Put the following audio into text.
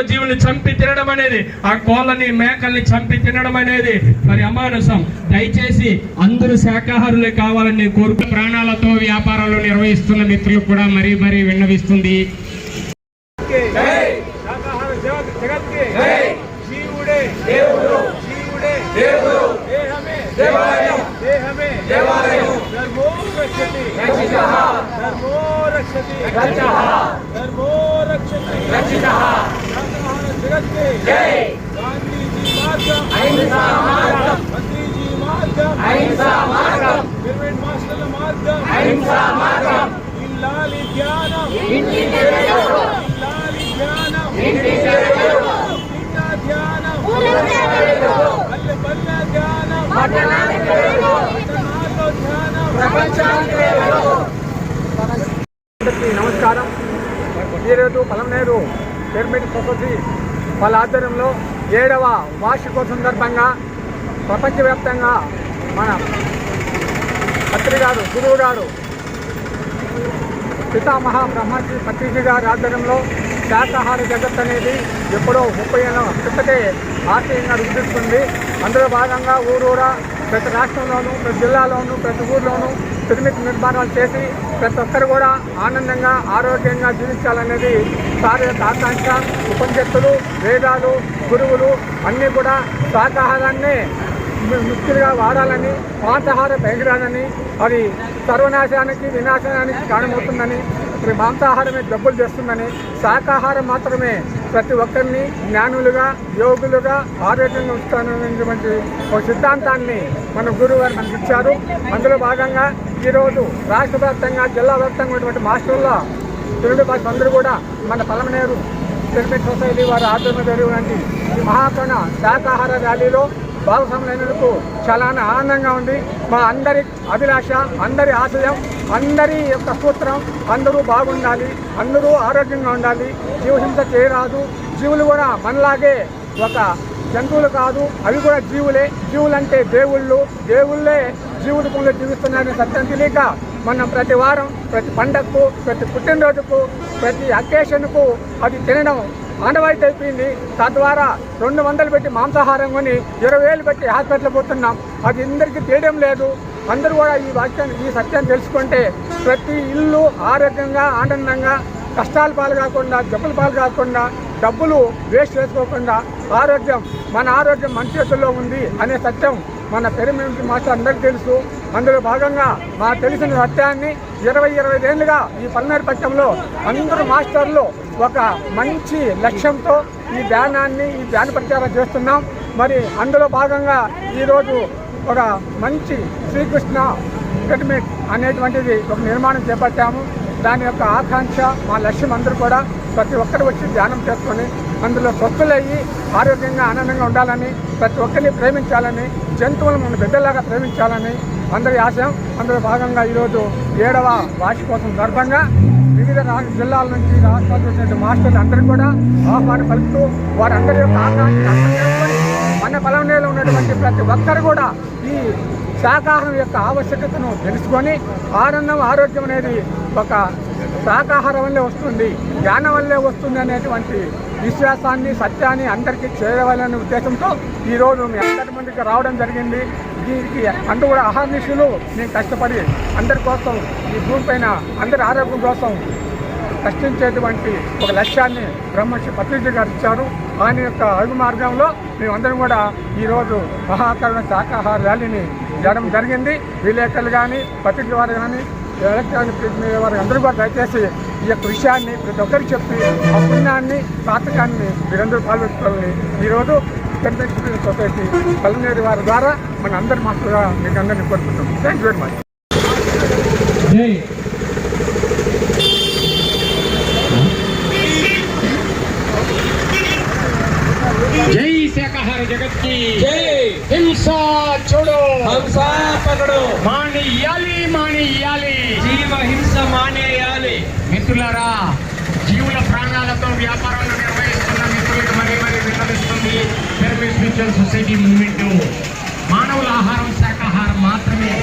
మూగ జీవుల్ని చంపి తినడం అనేది ఆ కోళ్ళని మేకల్ని చంపి తినడం అనేది మరి అమానుసం దయచేసి అందరూ శాకాహారులే కావాలని నేను కోరుకు ప్రాణాలతో వ్యాపారాలు నిర్వహిస్తున్న మిత్రులకు కూడా మరీ మరీ విన్నవిస్తుంది. రక్షతి! రక్షితః! రక్షతి! జై గాంధీజీ మార్గం. అహింసా మార్గం. మంత్రిజీ మార్గం. అహింసా మార్గం. పిరమిడ్ మాస్టర్ల మార్గం. అహింసా మార్గం. ఇల్లాలి ధ్యానం. ఇంటి ఇల్లాలి ధ్యానం. ఇంటి చిన్న ధ్యానం. పల్లె పల్లె ధ్యానం. పట్టణాల్లో ధ్యానం. అందరికీ నమస్కారం. ఈరోజు పలమనేరు పిరమిడ్ సొసైటీ వాళ్ళ ఆధ్వర్యంలో ఏడవ వార్షికోత్సవం సందర్భంగా ప్రపంచవ్యాప్తంగా మన పత్రికారు గురువు గారు పితామహ బ్రహ్మశ్రీ పత్రిజీ గారి ఆధ్వర్యంలో శాకాహార జగత్ అనేది ఎప్పుడో ముప్పై ఏళ్ళ క్రితకే ఆశయంగా రూపిస్తుంది అందులో భాగంగా ఊరూరా ప్రతి రాష్ట్రంలోనూ ప్రతి జిల్లాలోనూ ప్రతి ఊర్లోనూ పిరమిడ్ నిర్మాణాలు చేసి ప్రతి ఒక్కరు కూడా ఆనందంగా ఆరోగ్యంగా జీవించాలనేది సార్ యొక్క ఆకాంక్ష ఉపనిషత్తులు వేదాలు గురువులు అన్నీ కూడా శాకాహారాన్నే ముఖ్యంగా వాడాలని మాంసాహార పెరగడాలని అది సర్వనాశానికి వినాశనానికి కారణమవుతుందని మరి మాంసాహారమే జబ్బులు చేస్తుందని శాకాహారం మాత్రమే ప్రతి ఒక్కరిని జ్ఞానులుగా యోగులుగా ఆరోగ్యంగా ఉంచుతాననేటువంటి ఒక సిద్ధాంతాన్ని మన గురువు గారు మనకి ఇచ్చారు అందులో భాగంగా ఈరోజు రాష్ట్ర వ్యాప్తంగా జిల్లా వ్యాప్తంగా ఉన్నటువంటి మాస్టర్ల తెలుగు భాష అందరూ కూడా మన పలమనేరు పిరమిడ్ సొసైటీ వారి ఆధ్వర్యంలో జరిగినటువంటి ఈ మహాకరణ శాకాహార ర్యాలీలో భాగస్వాములైనందుకు చాలా ఆనందంగా ఉంది. మా అందరి అభిలాష అందరి ఆశయం అందరి యొక్క సూత్రం అందరూ బాగుండాలి అందరూ ఆరోగ్యంగా ఉండాలి. జీవహింస చేయరాదు. జీవులు కూడా మనలాగే ఒక జంతువులు కాదు. అవి కూడా జీవులే. జీవులంటే దేవుళ్ళు. దేవుళ్ళే జీవుడి భూమిలో జీవిస్తున్నారని సత్యం తెలియక మనం ప్రతి వారం ప్రతి పండగకు ప్రతి పుట్టినరోజుకు ప్రతి అకేషన్కు అది తినడం ఆనవాయితీ అయిపోయింది తద్వారా రెండు వందలు పెట్టి మాంసాహారం కొని ఇరవై వేలు పెట్టి హాస్పిటల్ పోతున్నాం. అది అందరికీ తెలియడం లేదు. అందరూ కూడా ఈ వాక్యాన్ని ఈ సత్యాన్ని తెలుసుకుంటే ప్రతి ఇల్లు ఆరోగ్యంగా ఆనందంగా కష్టాలు పాలు కాకుండా జబ్బులు పాలు కాకుండా డబ్బులు వేస్ట్ చేసుకోకుండా ఆరోగ్యం మన ఆరోగ్యం మన చేతుల్లో ఉంది అనే సత్యం మన పెరిమిటి మాస్టర్ అందరికీ తెలుసు. అందులో భాగంగా మా తెలిసిన సత్యాన్ని ఇరవై ఇరవై ఏళ్ళుగా ఈ పల్నాడు పట్టణంలో అందరూ మాస్టర్లు ఒక మంచి లక్ష్యంతో ఈ ధ్యానాన్ని ఈ ధ్యాన ప్రచారం చేస్తున్నాం. మరి అందులో భాగంగా ఈరోజు ఒక మంచి శ్రీకృష్ణ పిరమిడ్ అనేటువంటిది ఒక నిర్మాణం చేపట్టాము. దాని యొక్క ఆకాంక్ష మా లక్ష్యం అందరూ కూడా ప్రతి ఒక్కరు వచ్చి ధ్యానం చేసుకొని అందులో స్వస్థులయ్యి ఆరోగ్యంగా ఆనందంగా ఉండాలని ప్రతి ఒక్కరిని ప్రేమించాలని జంతువులను మన బిడ్డలాగా ప్రేమించాలని అందరి ఆశయం అందులో భాగంగా ఈరోజు ఏడవ వార్షికోత్సవం సందర్భంగా వివిధ జిల్లాల నుంచి రాష్ట్రాలు నుంచి మాస్టర్లు అందరూ కూడా ఆహ్వానం పలుకుతూ వారందరి యొక్క ఆకాంక్ష మన పొలంలో ఉన్నటువంటి ప్రతి ఒక్కరు కూడా ఈ శాకాహారం యొక్క ఆవశ్యకతను తెలుసుకొని ఆనందం ఆరోగ్యం అనేది ఒక శాకాహారం వల్లే వస్తుంది జ్ఞానం వల్లే వస్తుంది అనేటువంటి విశ్వాసాన్ని సత్యాన్ని అందరికీ చేరవాలనే ఉద్దేశంతో ఈరోజు మీ అందరి మందికి రావడం జరిగింది. దీనికి అంటూ కూడా అహర్నిశులు నేను కష్టపడి అందరి కోసం ఈ భూమి పైన అందరి ఆరోగ్యం కోసం కష్టించేటువంటి ఒక లక్ష్యాన్ని బ్రహ్మశ్రీ పత్రిజీ గారు ఇచ్చారు. ఆయన యొక్క అడుగు మార్గంలో మేమందరం కూడా ఈరోజు మహాకరణ శాకాహార ర్యాలీని జరగడం జరిగింది. విలేకరులు కానీ పత్రిక వారు కానీ ఎలక్ట్రానిక్ ప్రింట్ మీడియా వారు అందరూ కూడా దయచేసి ఈ యొక్క విషయాన్ని ప్రతి ఒక్కరికి చెప్పి ఆ పుణ్యాన్ని సార్థకాన్ని మీరందరూ పాల్గొట్టుకోవాలని ఈరోజు కన్వెన్షన్ సొసైటీ పల్లనేరు వారి ద్వారా మన అందరి మాస్టర్గా మీకు అందరినీ కోరుకుంటున్నాం. థ్యాంక్ యూ వెరీ మచ్ జై జై శాకాహార జగత్కి జై. హింస చూడు. హంసా పకడు. మానేయాలి. మానేయాలి జీవ హింస మానేయాలి. మిత్రులారా జీవుల ప్రాణాలతో వ్యాపారాలు నిర్వహిస్తున్న మిత్రులకు మరీ మరీ విన్నవిస్తుంది సొసైటీ మూమెంట్. మానవుల ఆహారం శాఖాహారం మాత్రమే.